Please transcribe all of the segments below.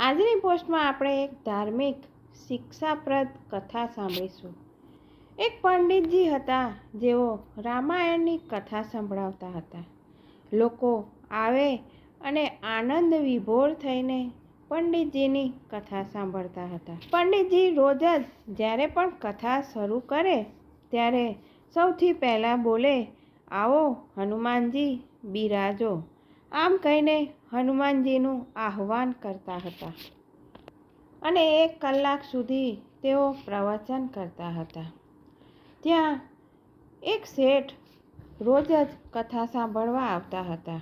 આજની પોસ્ટમાં આપણે એક ધાર્મિક શિક્ષાપ્રદ કથા સાંભળીશું. એક પંડિતજી હતા, જેઓ રામાયણની કથા સંભળાવતા હતા. લોકો આવે અને આનંદ વિભોર થઈને પંડિતજીની કથા સાંભળતા હતા. પંડિતજી રોજ જ જ્યારે પણ કથા શરૂ કરે, ત્યારે સૌથી પહેલાં બોલે, આવો હનુમાનજી, બિરાજો. આમ કહીને હનુમાનજીનું આહ્વાન કરતા હતા. અને એક કલાક સુધી તેઓ પ્રવચન કરતા હતા. ત્યાં એક શેઠ રોજ જ કથા સાંભળવા આવતા હતા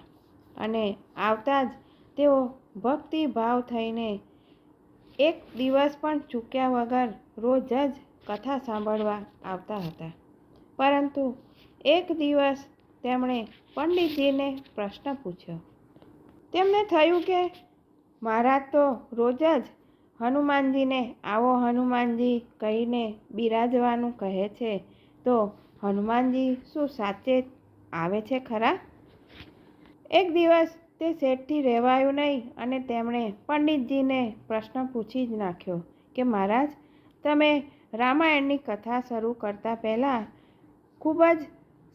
અને આવતા જ તેઓ ભક્તિભાવ થઈને એક દિવસ પણ ચૂક્યા વગર રોજ જ કથા સાંભળવા આવતા હતા. પરંતુ એક દિવસ તેમણે પંડિતજીને પ્રશ્ન પૂછ્યો તેમને થયું કે મહારાજ તો રોજ જ હનુમાનજીને આવો હનુમાનજી કહીને બિરાજવાનું કહે છે. તો હનુમાનજી શું સાચે આવે છે ખરા? એક દિવસ તે શેઠથી રહેવાયું નહીં અને તેમણે પંડિતજીને પ્રશ્ન પૂછી જ નાખ્યો કે, મહારાજ, તમે રામાયણની કથા શરૂ કરતાં પહેલાં ખૂબ જ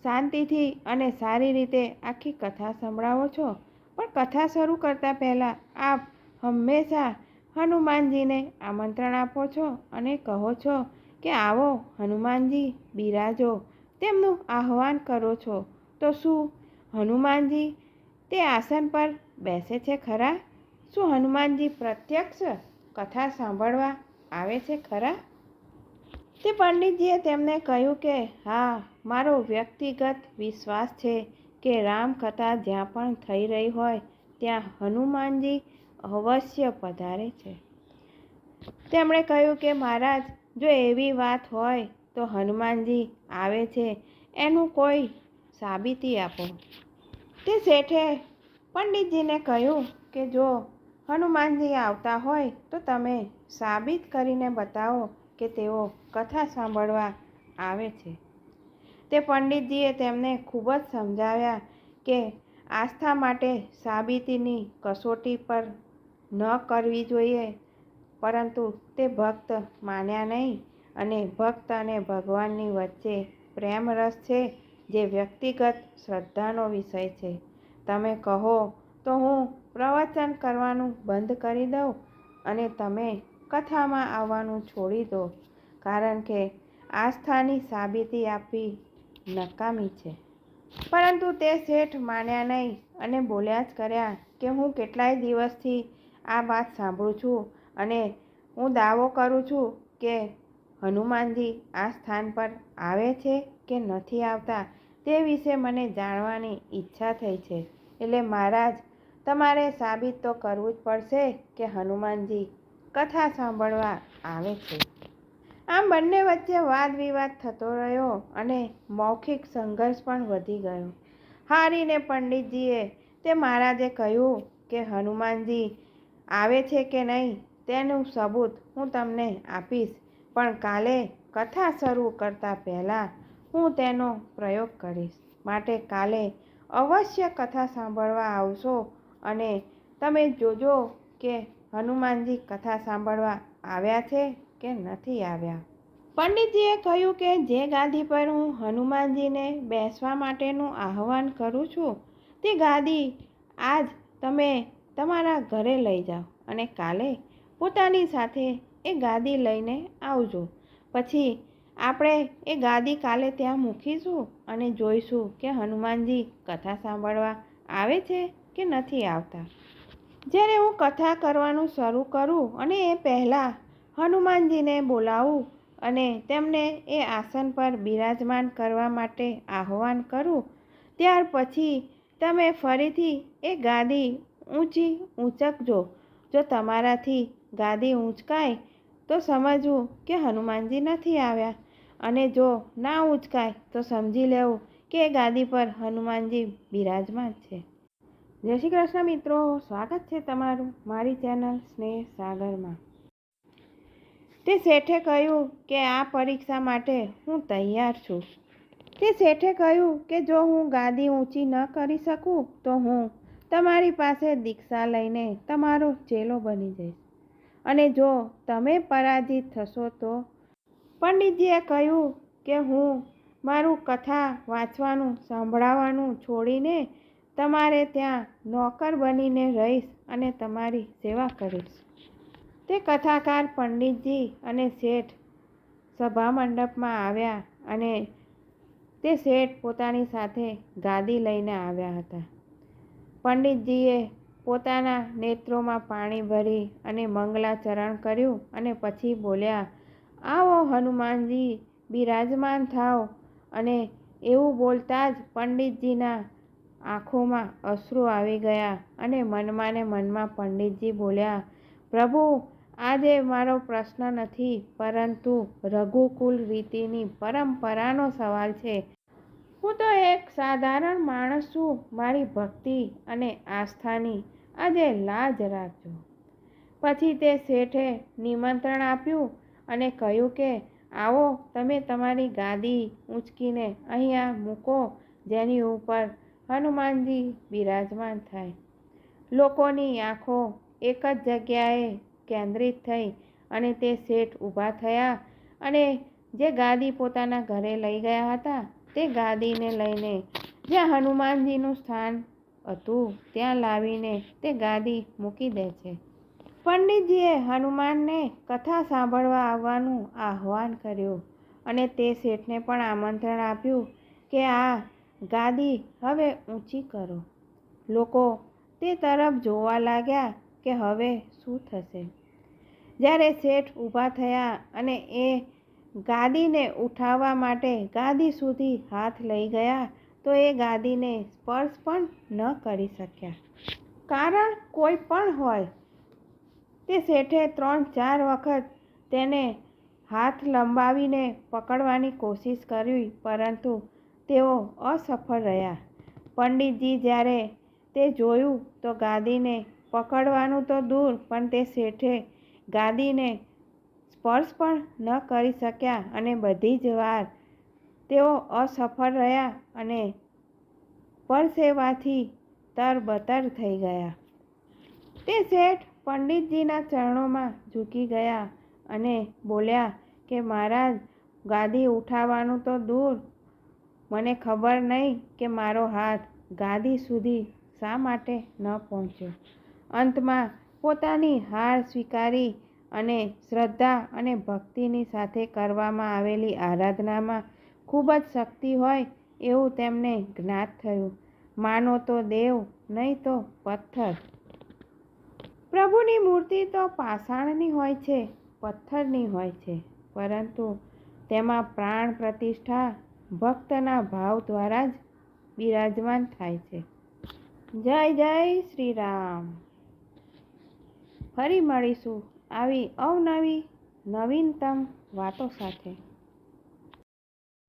શાંતિથી અને સારી રીતે આખી કથા સંભળાવો છો? પણ કથા શરૂ કરતાં પહેલાં આપ હંમેશા હનુમાનજીને આમંત્રણ આપો છો અને કહો છો કે આવો હનુમાનજી બિરાજો, તેમનું આહ્વાન કરો છો. તો શું હનુમાનજી તે આસન પર બેસે છે ખરા? શું હનુમાનજી પ્રત્યક્ષ કથા સાંભળવા આવે છે ખરા? તે પંડિતજીએ તેમને કહ્યું કે હા, મારો વ્યક્તિગત વિશ્વાસ છે. કે રામકથા જ્યાં પણ થઈ રહી હોય, ત્યાં હનુમાનજી અવશ્ય પધારે છે. તેમણે કહ્યું કે, મહારાજ, જો એવી વાત હોય તો હનુમાનજી આવે છે, એનું કોઈ સાબિતી આપો. તે શેઠે પંડિતજીને કહ્યું કે, જો હનુમાનજી આવતા હોય તો તમે સાબિત કરીને બતાવો કે તેઓ કથા સાંભળવા આવે છે. તે પંડિતજીએ તેમને ખૂબ જ સમજાવ્યા કે આસ્થા માટે સાબિતીની કસોટી પર ન કરવી જોઈએ, પરંતુ તે ભક્ત માન્યા નહીં અને ભક્ત અને ભગવાનની વચ્ચે પ્રેમ રસ છે જે વ્યક્તિગત શ્રદ્ધાનો વિષય છે. તમે કહો તો હું પ્રવચન કરવાનું બંધ કરી દઉં અને તમે કથામાં આવવાનું છોડી દો, કારણ કે આસ્થાની સાબિતી આપવી નકામી છે. પરંતુ તે શેઠ માન્યા નહીં અને બોલ્યા જ કર્યા કે હું કેટલાય દિવસથી આ વાત સાંભળું છું અને હું દાવો કરું છું કે હનુમાનજી આ સ્થાન પર આવે છે કે નથી આવતા તે વિશે મને જાણવાની ઈચ્છા થઈ છે. એટલે મહારાજ, તમારે સાબિત તો કરવું જ પડશે કે હનુમાનજી કથા સાંભળવા આવે છે. આમ બંને વચ્ચે વાદ વિવાદ થતો રહ્યો અને મૌખિક સંઘર્ષ પણ વધી ગયો. હારીને પંડિતજીએ તે મહારાજે કહ્યું કે, હનુમાનજી, આવે છે કે નહીં? તેનું સબૂત હું તમને આપીશ. પણ કાલે કથા શરૂ કરતાં પહેલાં હું તેનો પ્રયોગ કરીશ. માટે કાલે અવશ્ય કથા સાંભળવા આવશો અને તમે જોજો કે હનુમાનજી કથા સાંભળવા આવ્યા છે કે નથી આવ્યા. પંડિતજીએ કહ્યું કે જે ગાદી પર હું હનુમાનજીને બેસવા માટેનું આહ્વાન કરું છું, તે ગાદી આજ તમે તમારા ઘરે લઈ જાઓ અને કાલે પોતાની સાથે એ ગાદી લઈને આવજો. પછી આપણે એ ગાદી કાલે ત્યાં મૂકીશું અને જોઈશું કે હનુમાનજી કથા સાંભળવા આવે છે કે નથી આવતા. જ્યારે હું કથા કરવાનું શરૂ કરું અને એ પહેલાં હનુમાનજીને બોલાવું અને તેમને એ આસન પર બિરાજમાન કરવા માટે આહવાન કરું. ત્યાર પછી તમે ફરીથી એ ગાદી ઊંચી ઊંચકજો. જો તમારાથી ગાદી ઊંચકાય, તો સમજવું કે હનુમાનજી નથી આવ્યા. અને જો ના ઊંચકાય, તો સમજી લેવું કે ગાદી પર હનુમાનજી બિરાજમાન છે. જય શ્રી કૃષ્ણ મિત્રો, સ્વાગત છે તમારું મારી ચેનલ સ્નેહ સાગરમાં. તે શેઠે કહ્યું કે આ પરીક્ષા માટે હું તૈયાર છું. તે શેઠે કહ્યું કે જો હું ગાદી ઊંચી ન કરી શકું તો હું તમારી પાસે દીક્ષા લઈને તમારો ચેલો બની જઈશ. અને જો તમે પરાજિત થશો તો? પંડિતજીએ કહ્યું કે હું મારું કથા વાંચવાનું, સંભળાવવાનું છોડીને તમારે ત્યાં નોકર બનીને રહીશ અને તમારી સેવા કરીશ. તે કથાકાર પંડિતજી અને શેઠ સભા મંડપમાં આવ્યા અને તે શેઠ પોતાની સાથે ગાદી લઈને આવ્યા હતા. પંડિતજીએ પોતાના નેત્રોમાં પાણી ભરી અને મંગલાચરણ કર્યું અને પછી બોલ્યા, આવો હનુમાનજી, બિરાજમાન થાવ અને એવું બોલતા જ પંડિતજીના આંખોમાં અશ્રુ આવી ગયા અને મનમાં ને મનમાં પંડિતજી બોલ્યા, પ્રભુ આજે મારો પ્રશ્ન નથી, પરંતુ રઘુકુલ રીતિની પરંપરાનો સવાલ છે. હું તો એક સાધારણ માણસ છું, મારી ભક્તિ અને આસ્થાની આજે લાજ રાખજો. પછી તે શેઠે નિમંત્રણ આપ્યું અને કહ્યું કે, આવો, તમે તમારી ગાદી ઊંચકીને અહીંયા મૂકો, જેની ઉપર હનુમાનજી બિરાજમાન થાય. લોકોની આંખો એક જ જગ્યાએ કેન્દ્રિત થઈ અને તે શેઠ ઊભા થયા અને જે ગાદી પોતાના ઘરે લઈ ગયા હતા તે ગાદીને લઈને જ્યાં હનુમાનજીનું સ્થાન હતું ત્યાં લાવીને તે ગાદી મૂકી દે છે. પંડિતજીએ હનુમાનને કથા સાંભળવા આવવાનું આહ્વાન કર્યું અને તે શેઠને પણ આમંત્રણ આપ્યું કે આ ગાદી હવે ઊંચી કરો. લોકો તે તરફ જોવા લાગ્યા કે હવે શું થશે? જ્યારે શેઠ ઊભા થયા અને એ ગાદીને ઉઠાવવા માટે ગાદી સુધી હાથ લઈ ગયા, તો એ ગાદીને સ્પર્શ પણ ન કરી શક્યા. કારણ કોઈ પણ હોય, તે શેઠે ત્રણ ચાર વખત તેને હાથ લંબાવીને પકડવાની કોશિશ કરી, પરંતુ તેઓ અસફળ રહ્યા. પંડિતજી જ્યારે તે જોયું, તો ગાદીને પકડવાનું તો દૂર, પણ તે શેઠે ગાદીને સ્પર્શ પણ ન કરી શક્યા અને બધી જ વાર તેઓ અસફળ રહ્યા અને પરસેવાથી તરબતર થઈ ગયા. તે શેઠ પંડિતજીના ચરણોમાં ઝૂકી ગયા અને બોલ્યા કે, મહારાજ ગાદી ઉઠાવવાનું તો દૂર. મને ખબર નહીં કે મારો હાથ ગાદી સુધી શા માટે ન પહોંચ્યો. અંતમાં પોતાની હાર સ્વીકારી અને શ્રદ્ધા અને ભક્તિની સાથે કરવામાં આવેલી આરાધનામાં ખૂબ જ શક્તિ હોય એવું તેમને જ્ઞાત થયું. માનો તો દેવ, નહીં તો પથ્થર. પ્રભુની મૂર્તિ તો પાષાણની હોય છે, પથ્થરની હોય છે, પરંતુ તેમાં પ્રાણ પ્રતિષ્ઠા ભક્તના ભાવ દ્વારા જ બિરાજમાન થાય છે. જય જય શ્રી રામ. ફરી મળીશું આવી અવનવી નવીનતમ વાતો સાથે.